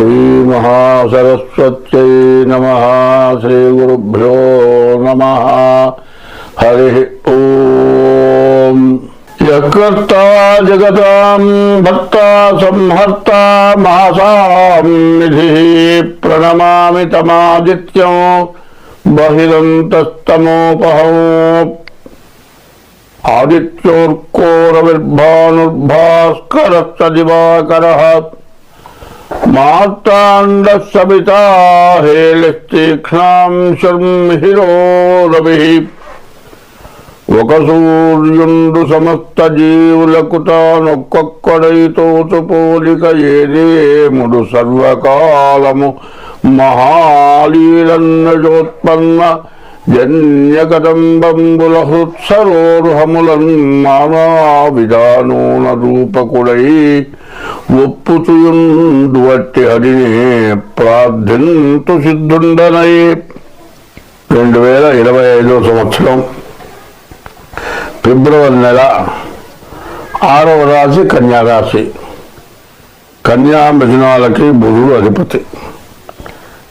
శ్రీమహాసరస్వత్యై నమ శ్రీగురుభ్యో నమ హరి ఓం. యకర్త జగతాం భక్త సంహర్త మహాసాం నిధి ప్రణమామి తమాదిత్యం బహిరంతస్తమోపహం. ఆదిత్యోర్కోరవిర్భానుర్భాస్కరశ్చ దివాకర. మార్తాండసవితా హేళిస్తీక్ష్ణాం శర్మిహిరో రవిః ఒక సూర్యుండు సమస్త జీవులకు తానొక్కొక్కడైతోచు పోలిక ఏదేముడు సర్వకాలము మహాలీలన్నజోత్పన్న జన్యకదంబంబుల హృత్సరోరుహములన్ మానా విధానూన రూపకుడై ఒప్పుచుయుండు వట్టి హరిని ప్రార్థింతు సిద్ధుండనై. రెండు వేల ఇరవై ఐదో సంవత్సరం ఫిబ్రవరి నెల ఆరవ రాశి కన్యా రాశి. కన్యా మిథునాలకి బుధుడు అధిపతి.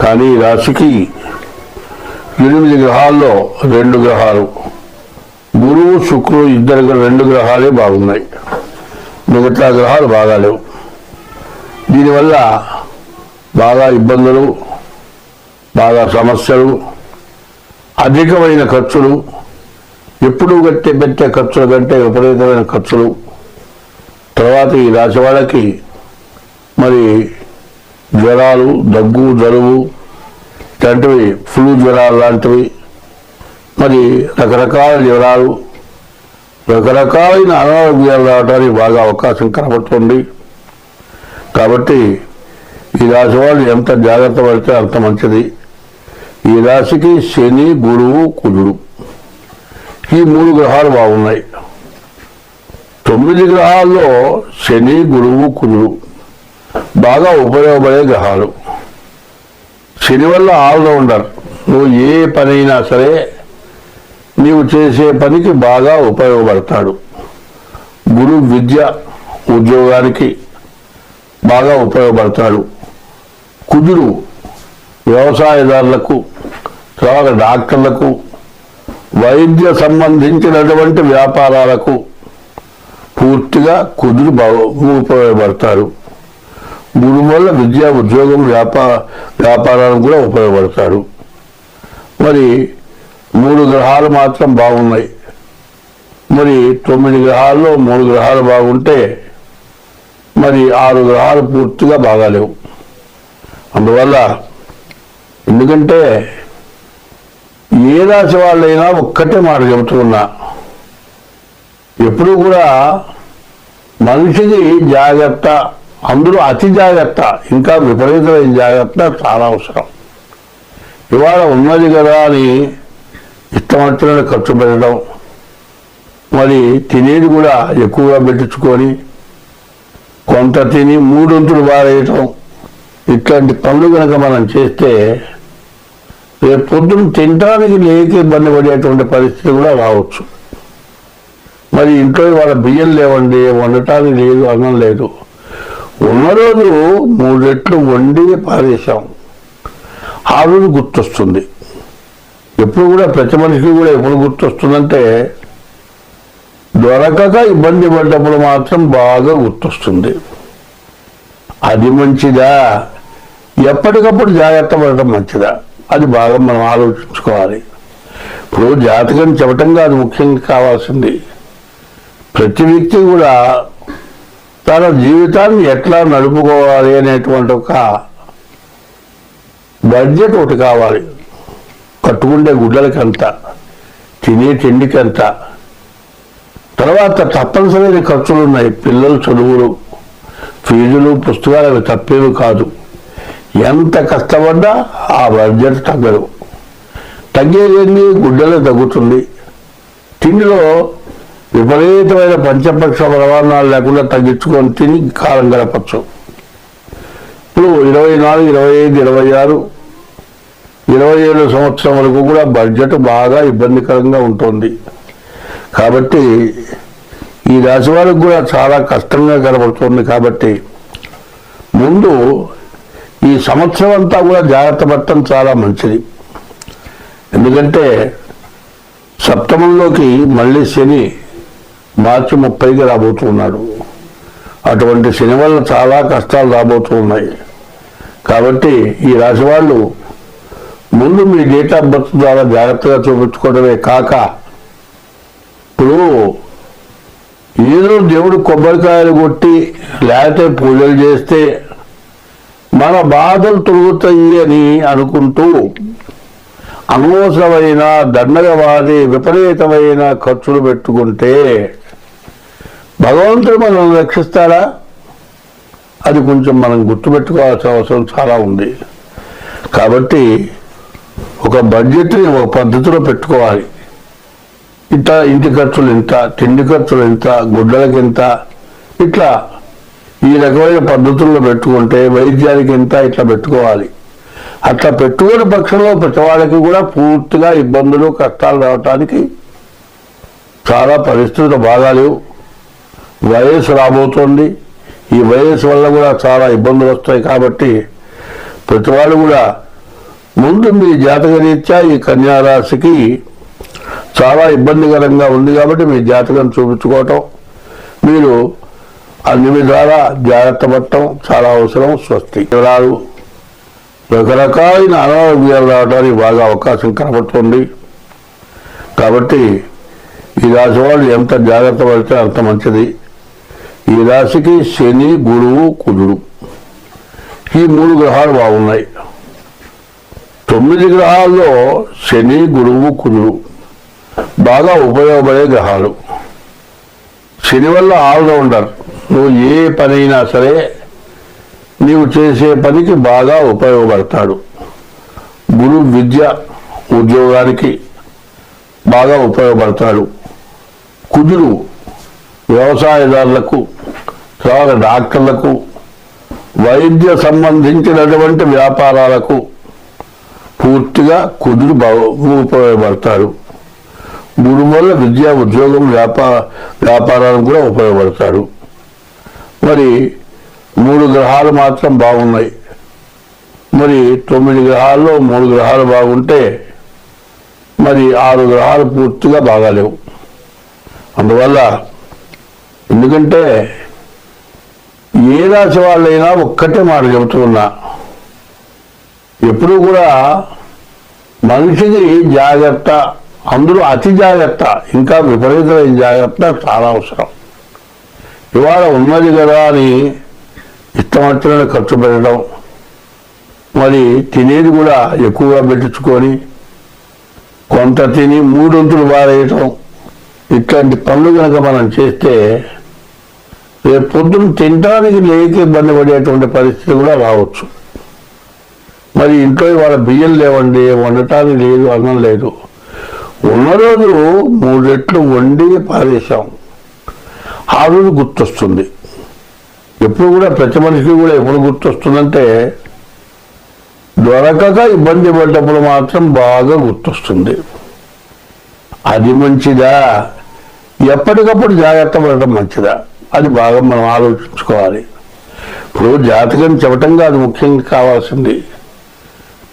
కానీ ఈ రాశికి ఎనిమిది గ్రహాల్లో రెండు గ్రహాలు. గురువు శుక్రుడు ఇద్దరు రెండు గ్రహాలే బాగున్నాయి. మిగతా గ్రహాలు బాగాలేవు. దీనివల్ల బాగా ఇబ్బందులు బాగా సమస్యలు అధికమైన ఖర్చులు ఎప్పుడు కట్టే పెట్టే ఖర్చుల కంటే విపరీతమైన ఖర్చులు. తర్వాత ఈ రాశి వాళ్ళకి మరి జ్వరాలు దగ్గు జలుబు ఇలాంటివి ఫ్లూ జ్వరాలు లాంటివి మరి రకరకాల జ్వరాలు రకరకాలైన అనారోగ్యాలు రావడానికి బాగా అవకాశం కనబడుతుంది. కాబట్టి ఈ రాశి వాళ్ళు ఎంత జాగ్రత్త పడితే అంత మంచిది. ఈ రాశికి శని గురువు కుజుడు. ఈ మూడు గ్రహాలు బాగున్నాయి. తొమ్మిది గ్రహాల్లో శని గురువు కుజుడు బాగా ఉపయోగపడే గ్రహాలు. శని వల్ల ఆల్రౌండర్. నువ్వు ఏ పనైనా సరే నీవు చేసే పనికి బాగా ఉపయోగపడతాడు. గురు విద్య ఉద్యోగానికి బాగా ఉపయోగపడతాడు. కుజుడు వ్యవసాయదారులకు తర్వాత డాక్టర్లకు వైద్య సంబంధించినటువంటి వ్యాపారాలకు పూర్తిగా కుదురు ఉపయోగపడతారు గురువు వల్ల విద్యా ఉద్యోగం వ్యాపార వ్యాపారాలకు కూడా ఉపయోగపడతారు మరి మూడు గ్రహాలు మాత్రం బాగున్నాయి. మరి తొమ్మిది గ్రహాల్లో మూడు గ్రహాలు బాగుంటే మరి ఆరు గ్రహాలు పూర్తిగా బాగాలేవు. అందువల్ల ఎందుకంటే ఏ రాశి వాళ్ళైనా ఒక్కటే మాట చెబుతున్నా ఎప్పుడు కూడా మనిషికి జాగ్రత్త అందులో అతి జాగ్రత్త ఇంకా విపరీతమైన జాగ్రత్త చాలా అవసరం. ఇవాళ ఉన్నది కదా అని ఇష్టమొచ్చిన ఖర్చు పెట్టడం మరి తినేది కూడా ఎక్కువగా పెట్టించుకొని కొంత తిని మూడొంతులు బారేయటం ఇట్లాంటి పనులు కనుక మనం చేస్తే రేపు పొద్దున తినడానికి లేక ఇబ్బంది పడేటువంటి పరిస్థితి కూడా రావచ్చు. మరి ఇంట్లో వాళ్ళ బియ్యం లేవండి వండటానికి లేదు అన్నం లేదు. ఉన్న రోజు మూడు రెట్లు వండి పారేశాం. ఆ రోజు గుర్తొస్తుంది. ఎప్పుడు కూడా ప్రతి మనిషికి కూడా ఎప్పుడు గుర్తొస్తుందంటే దొరకక ఇబ్బంది పడ్డప్పుడు మాత్రం బాగా గుర్తొస్తుంది. అది మంచిదా? ఎప్పటికప్పుడు జాగ్రత్త పడటం మంచిదా? అది బాగా మనం ఆలోచించుకోవాలి. ఇప్పుడు జాతకం చెప్పటం కాదు ముఖ్యంగా కావాల్సింది. ప్రతి వ్యక్తి కూడా తన జీవితాన్ని ఎట్లా నడుపుకోవాలి అనేటువంటి ఒక బడ్జెట్ ఒకటి కావాలి. కట్టుకుండే గుడ్డలకి తినే తిండికి ఎంత తర్వాత తప్పనిసరైన ఖర్చులు ఉన్నాయి పిల్లలు చదువులు ఫీజులు పుస్తకాలు అవి తప్పేవి కాదు. ఎంత కష్టపడ్డా ఆ బడ్జెట్ తగ్గదు. తగ్గేది గుడ్డలే తగ్గుతుంది. తిండిలో విపరీతమైన పంచపక్ష ప్రమాణాలు లేకుండా తగ్గించుకొని తిని కాలం గడపచ్చు. ఇప్పుడు ఇరవై నాలుగు ఇరవై ఐదు ఇరవై ఆరు ఇరవై ఏడు సంవత్సరం వరకు కూడా బడ్జెట్ బాగా ఇబ్బందికరంగా ఉంటుంది. కాబట్టి ఈ రాశి వాళ్ళకు కూడా చాలా కష్టంగా కనబడుతుంది కాబట్టి ముందు ఈ సంవత్సరం అంతా కూడా జాగ్రత్త పడటం చాలా మంచిది. ఎందుకంటే సప్తమంలోకి మళ్ళీ శని మార్చి ముప్పైకి రాబోతున్నాడు. అటువంటి శని వల్ల చాలా కష్టాలు రాబోతూ ఉన్నాయి కాబట్టి ఈ రాశి వాళ్ళు ముందు మీ డేట్ ఆఫ్ బర్త్ ద్వారా జాగ్రత్తగా చూపించుకోవడమే కాక ఇప్పుడు ఏదో దేవుడు కొబ్బరికాయలు కొట్టి లేకపోతే పూజలు చేస్తే మన బాధలు తొలుగుతాయి అని అనుకుంటూ అనవసరమైన దండగవాది విపరీతమైన ఖర్చులు పెట్టుకుంటే భగవంతుడు మనం రక్షిస్తాడా? అది కొంచెం మనం గుర్తుపెట్టుకోవాల్సిన అవసరం చాలా ఉంది. కాబట్టి ఒక బడ్జెట్ని ఒక పద్ధతిలో పెట్టుకోవాలి. ఇంత ఇంటి ఖర్చులు ఎంత తిండి ఖర్చులు ఎంత గుడ్డలకి ఎంత? ఇట్లా ఈ రకమైన పద్ధతుల్లో పెట్టుకుంటే వైద్యానికి ఎంత ఇట్లా పెట్టుకోవాలి. అట్లా పెట్టుకునే పక్షంలో ప్రతి కూడా పూర్తిగా ఇబ్బందులు కష్టాలు రావటానికి చాలా పరిస్థితులు బాగాలేవు వయస్సు రాబోతోంది. ఈ వయస్సు వల్ల కూడా చాలా ఇబ్బందులు వస్తాయి కాబట్టి ప్రతి కూడా ముందు మీ జాతక రీత్యా ఈ కన్యారాశికి చాలా ఇబ్బందికరంగా ఉంది కాబట్టి మీ జాతకం చూపించుకోవటం. మీరు అన్ని విధాలా జాగ్రత్త పడటం చాలా అవసరం స్వస్తి. వివరాలు రకరకాలైన అనారోగ్యాలు రావడానికి బాగా అవకాశం కనబడుతుంది. కాబట్టి ఈ రాశి వాళ్ళు ఎంత జాగ్రత్త పడితే అంత మంచిది. ఈ రాశికి శని గురువు కుజుడు. ఈ మూడు గ్రహాలు బాగున్నాయి. తొమ్మిది గ్రహాల్లో శని గురువు కుజుడు. బాగా ఉపయోగపడే గ్రహాలు. శని వల్ల ఆల్రౌండర్. నువ్వు ఏ పనైనా సరే నీవు చేసే పనికి బాగా ఉపయోగపడతాడు. గురు విద్య ఉద్యోగానికి బాగా ఉపయోగపడతాడు. కుజుడు వ్యవసాయదారులకు తర్వాత డాక్టర్లకు వైద్య సంబంధించినటువంటి వ్యాపారాలకు పూర్తిగా కుదురు బాగా ఉపయోగపడతాడు. మూడు వల్ల విద్యా ఉద్యోగం వ్యాపార వ్యాపారానికి కూడా ఉపయోగపడతాడు. మరి మూడు గ్రహాలు మాత్రం బాగున్నాయి. మరి తొమ్మిది గ్రహాల్లో మూడు గ్రహాలు బాగుంటే మరి ఆరు గ్రహాలు పూర్తిగా బాగాలేవు. అందువల్ల ఎందుకంటే ఏ రాశి వాళ్ళైనా ఒక్కటే మాట చెబుతున్నా ఎప్పుడూ కూడా మనిషికి జాగ్రత్త అందులో అతి జాగ్రత్త ఇంకా విపరీతమైన జాగ్రత్త చాలా అవసరం. ఇవాళ ఉన్నది కదా అని ఇష్టం వచ్చిన ఖర్చు పెట్టడం మరి తినేది కూడా ఎక్కువగా పెట్టించుకొని కొంత తిని మూడొంతులు బారేయటం ఇట్లాంటి పనులు కనుక మనం చేస్తే రేపు పొద్దున తినడానికి లేక ఇబ్బంది పడేటువంటి పరిస్థితి కూడా రావచ్చు. మరి ఇంట్లో వాళ్ళ బియ్యం లేవండి వండటానికి లేదు అన్నం లేదు. ఉన్న రోజు మూడు రెట్లు వండి పారేసాం ఆ రోజు గుర్తొస్తుంది. ఎప్పుడు కూడా ప్రతి మనిషికి కూడా ఎప్పుడు గుర్తొస్తుందంటే దొరకక ఇబ్బంది పడ్డప్పుడు మాత్రం బాగా గుర్తొస్తుంది. అది మంచిదా? ఎప్పటికప్పుడు జాగ్రత్త పడటం మంచిదా? అది బాగా మనం ఆలోచించుకోవాలి. ఇప్పుడు జాతకం చెప్పటం కాదు ముఖ్యంగా కావాల్సింది.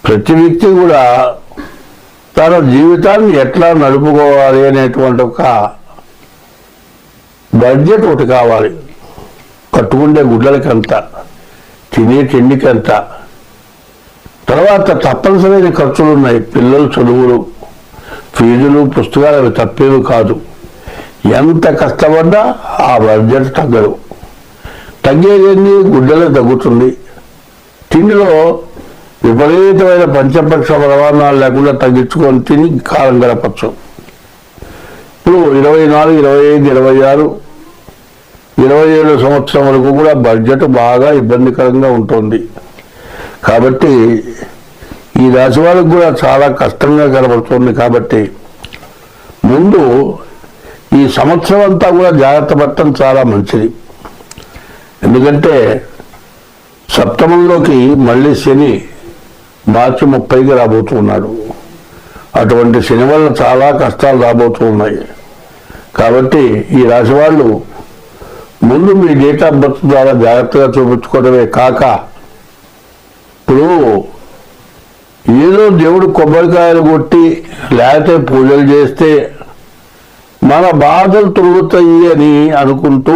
ప్రతి వ్యక్తి కూడా తన జీవితాన్ని ఎట్లా నడుపుకోవాలి అనేటువంటి ఒక బడ్జెట్ ఒకటి కావాలి. కట్టుకుండే గుడ్డలకి ఎంత తినే తిండికెంత. తర్వాత తప్పనిసరైన ఖర్చులు ఉన్నాయి పిల్లలు చదువులు ఫీజులు పుస్తకాలు అవి తప్పేవి కాదు. ఎంత కష్టపడ్డా ఆ బడ్జెట్ తగ్గదు. తగ్గేది గుడ్డలే తగ్గుతుంది. తిండిలో విపరీతమైన పంచపక్ష ప్రమాణాలు లేకుండా తగ్గించుకొని తిని కాలం గడపచ్చు. ఇప్పుడు ఇరవై నాలుగు ఇరవై ఐదు ఇరవై ఆరు ఇరవై ఏడు సంవత్సరం వరకు కూడా బడ్జెట్ బాగా ఇబ్బందికరంగా ఉంటుంది. కాబట్టి ఈ రాశి వాళ్ళకు కూడా చాలా కష్టంగా కనబడుతుంది కాబట్టి ముందు ఈ సంవత్సరం అంతా కూడా జాగ్రత్త పడటం చాలా మంచిది. ఎందుకంటే సప్తమంలోకి మళ్ళీ శని మార్చి ముప్పైకి రాబోతున్నాడు అటువంటి శని వల్ల చాలా కష్టాలు రాబోతూ ఉన్నాయి. కాబట్టి ఈ రాశి వాళ్ళు ముందు మీ డేట్ ఆఫ్ బర్త్ ద్వారా జాగ్రత్తగా చూపించుకోవడమే కాక ఇప్పుడు ఏదో దేవుడు కొబ్బరికాయలు కొట్టి లేకపోతే పూజలు చేస్తే మన బాధలు తొలుగుతాయి అని అనుకుంటూ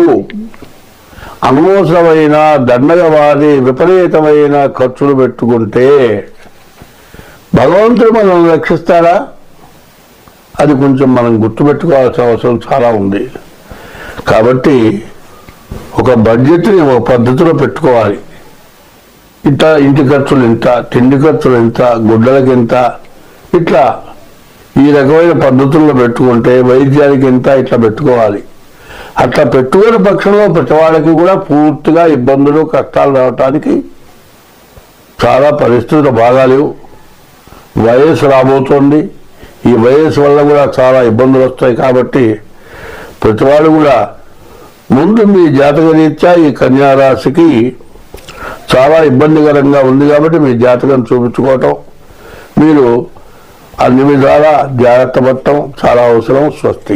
అనవసరమైన దండగవాది విపరీతమైన ఖర్చులు పెట్టుకుంటే భగవంతుడు మనల్ని రక్షిస్తారా అది కొంచెం మనం గుర్తుపెట్టుకోవాల్సిన అవసరం చాలా ఉంది. కాబట్టి ఒక బడ్జెట్ని ఒక పద్ధతిలో పెట్టుకోవాలి. ఇంత ఇంటి ఖర్చులు ఇంత తిండి ఖర్చులు ఇంత గుడ్డలకి ఇంత ఇట్లా ఈ రకమైన పద్ధతుల్లో పెట్టుకుంటే వైద్యానికి ఇంత ఇట్లా పెట్టుకోవాలి. అట్లా పెట్టుకునే పక్షంలో ప్రతివాళ్ళకి కూడా పూర్తిగా ఇబ్బందులు కష్టాలు రావటానికి చాలా పరిస్థితులు బాగాలేవు వయస్సు రాబోతోంది. ఈ వయస్సు వల్ల కూడా చాలా ఇబ్బందులు వస్తాయి కాబట్టి ప్రతివాడు కూడా ముందు మీ జాతక రీత్యా ఈ కన్యారాశికి చాలా ఇబ్బందికరంగా ఉంది కాబట్టి మీ జాతకం చూపించుకోవటం. మీరు అన్ని విధాలా జాగ్రత్త పడటం చాలా అవసరం స్వస్తి.